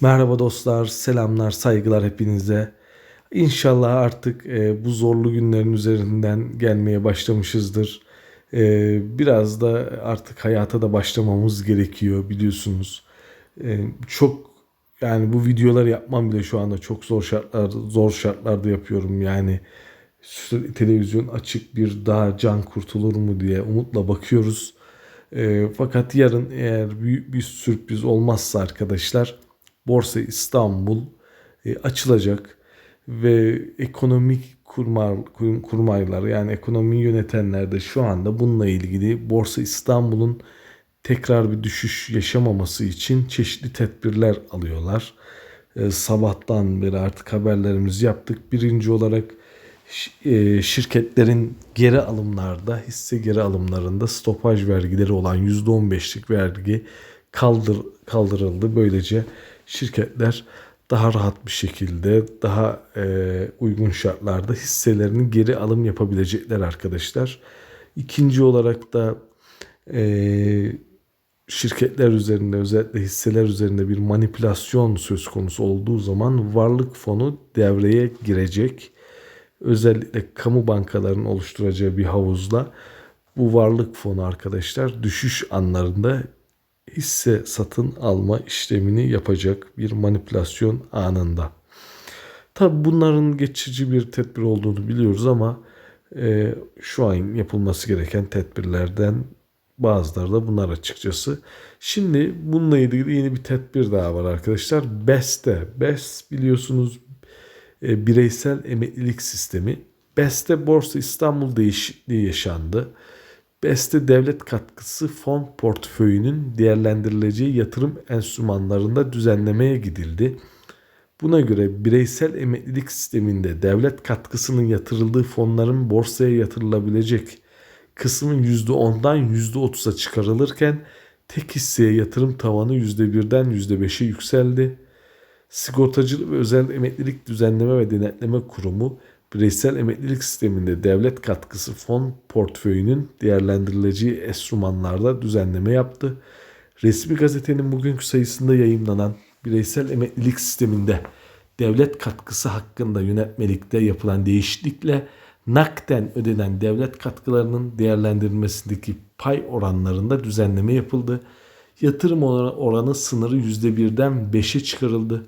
Merhaba dostlar, selamlar, saygılar hepinize. İnşallah artık e, bu zorlu günlerin üzerinden gelmeye başlamışızdır. E, biraz da artık hayata da başlamamız gerekiyor biliyorsunuz. E, çok yani bu videoları yapmam bile şu anda çok zor şartlar zor şartlarda yapıyorum. Yani televizyon açık bir daha can kurtulur mu diye umutla bakıyoruz. E, fakat yarın eğer büyük bir sürpriz olmazsa arkadaşlar Borsa İstanbul e, açılacak ve ekonomik kurmar, kur- kurmaylar yani ekonomiyi yönetenler de şu anda bununla ilgili Borsa İstanbul'un tekrar bir düşüş yaşamaması için çeşitli tedbirler alıyorlar. E, sabahtan beri artık haberlerimizi yaptık. Birinci olarak e, şirketlerin geri alımlarda, hisse geri alımlarında stopaj vergileri olan %15'lik vergi kaldır, kaldırıldı. Böylece şirketler daha rahat bir şekilde, daha e, uygun şartlarda hisselerini geri alım yapabilecekler arkadaşlar. İkinci olarak da e, şirketler üzerinde özellikle hisseler üzerinde bir manipülasyon söz konusu olduğu zaman varlık fonu devreye girecek. Özellikle kamu bankalarının oluşturacağı bir havuzla bu varlık fonu arkadaşlar düşüş anlarında hisse satın alma işlemini yapacak bir manipülasyon anında. Tabi bunların geçici bir tedbir olduğunu biliyoruz ama e, şu an yapılması gereken tedbirlerden bazıları da bunlar açıkçası. Şimdi bununla ilgili yeni bir tedbir daha var arkadaşlar. BES'te. BES biliyorsunuz e, bireysel emeklilik sistemi. BES'te Borsa İstanbul değişikliği yaşandı. BES'te devlet katkısı fon portföyünün değerlendirileceği yatırım enstrümanlarında düzenlemeye gidildi. Buna göre bireysel emeklilik sisteminde devlet katkısının yatırıldığı fonların borsaya yatırılabilecek kısmın %10'dan %30'a çıkarılırken tek hisseye yatırım tavanı %1'den %5'e yükseldi. Sigortacılık ve Özel Emeklilik Düzenleme ve Denetleme Kurumu bireysel emeklilik sisteminde devlet katkısı fon portföyünün değerlendirileceği enstrümanlarda düzenleme yaptı. Resmi gazetenin bugünkü sayısında yayımlanan bireysel emeklilik sisteminde devlet katkısı hakkında yönetmelikte yapılan değişiklikle nakden ödenen devlet katkılarının değerlendirilmesindeki pay oranlarında düzenleme yapıldı. Yatırım oranı sınırı %1'den 5'e çıkarıldı.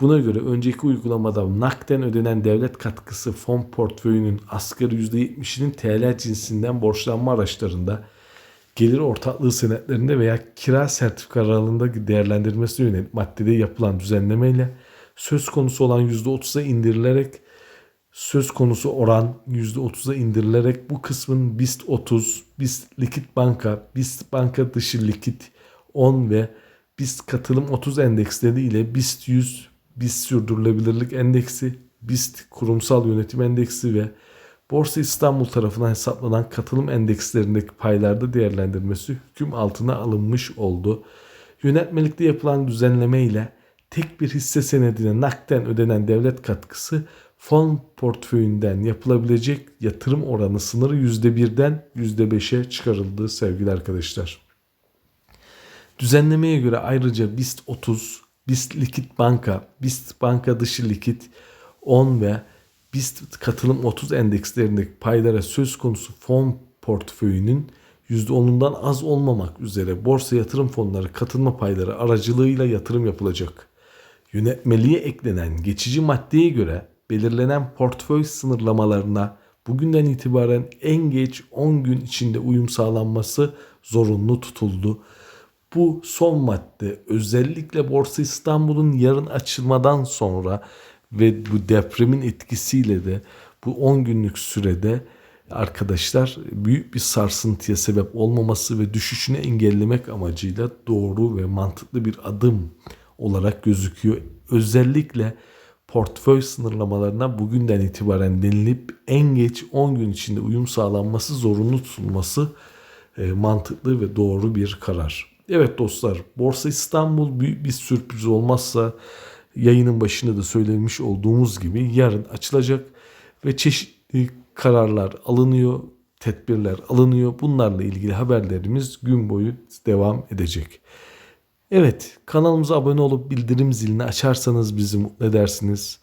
Buna göre önceki uygulamada nakden ödenen devlet katkısı fon portföyünün asgari %70'inin TL cinsinden borçlanma araçlarında, gelir ortaklığı senetlerinde veya kira sertifikalarında değerlendirilmesine yönelik maddede yapılan düzenlemeyle söz konusu olan %30'a indirilerek söz konusu oran %30'a indirilerek bu kısmın BIST 30, BIST Likit Banka, BIST Banka dışı likit 10 ve BIST Katılım 30 endeksleri ile BIST 100, BIST Sürdürülebilirlik Endeksi, BIST Kurumsal Yönetim Endeksi ve Borsa İstanbul tarafından hesaplanan katılım endekslerindeki paylarda değerlendirmesi hüküm altına alınmış oldu. Yönetmelikte yapılan düzenleme ile tek bir hisse senedine nakden ödenen devlet katkısı fon portföyünden yapılabilecek yatırım oranı sınırı %1'den %5'e çıkarıldı sevgili arkadaşlar. Düzenlemeye göre ayrıca BIST 30, BIST Likit Banka, BIST Banka dışı likit 10 ve BIST katılım 30 endekslerindeki paylara söz konusu fon portföyünün %10'undan az olmamak üzere borsa yatırım fonları katılma payları aracılığıyla yatırım yapılacak. Yönetmeliğe eklenen geçici maddeye göre belirlenen portföy sınırlamalarına bugünden itibaren en geç 10 gün içinde uyum sağlanması zorunlu tutuldu. Bu son madde özellikle Borsa İstanbul'un yarın açılmadan sonra ve bu depremin etkisiyle de bu 10 günlük sürede arkadaşlar büyük bir sarsıntıya sebep olmaması ve düşüşünü engellemek amacıyla doğru ve mantıklı bir adım olarak gözüküyor. Özellikle portföy sınırlamalarına bugünden itibaren denilip en geç 10 gün içinde uyum sağlanması zorunlu tutulması e, mantıklı ve doğru bir karar. Evet dostlar Borsa İstanbul büyük bir sürpriz olmazsa yayının başında da söylemiş olduğumuz gibi yarın açılacak ve çeşitli kararlar alınıyor, tedbirler alınıyor. Bunlarla ilgili haberlerimiz gün boyu devam edecek. Evet, kanalımıza abone olup bildirim zilini açarsanız bizi mutlu edersiniz.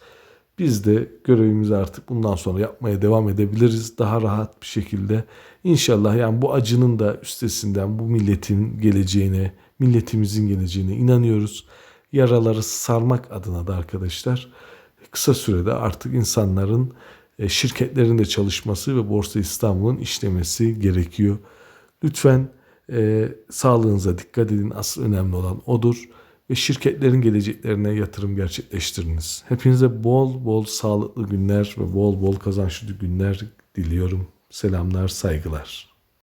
Biz de görevimizi artık bundan sonra yapmaya devam edebiliriz daha rahat bir şekilde. İnşallah yani bu acının da üstesinden bu milletin geleceğine, milletimizin geleceğine inanıyoruz. Yaraları sarmak adına da arkadaşlar kısa sürede artık insanların e, şirketlerin de çalışması ve Borsa İstanbul'un işlemesi gerekiyor. Lütfen e, sağlığınıza dikkat edin. Asıl önemli olan odur. Ve şirketlerin geleceklerine yatırım gerçekleştiriniz. Hepinize bol bol sağlıklı günler ve bol bol kazançlı günler diliyorum. Selamlar, saygılar.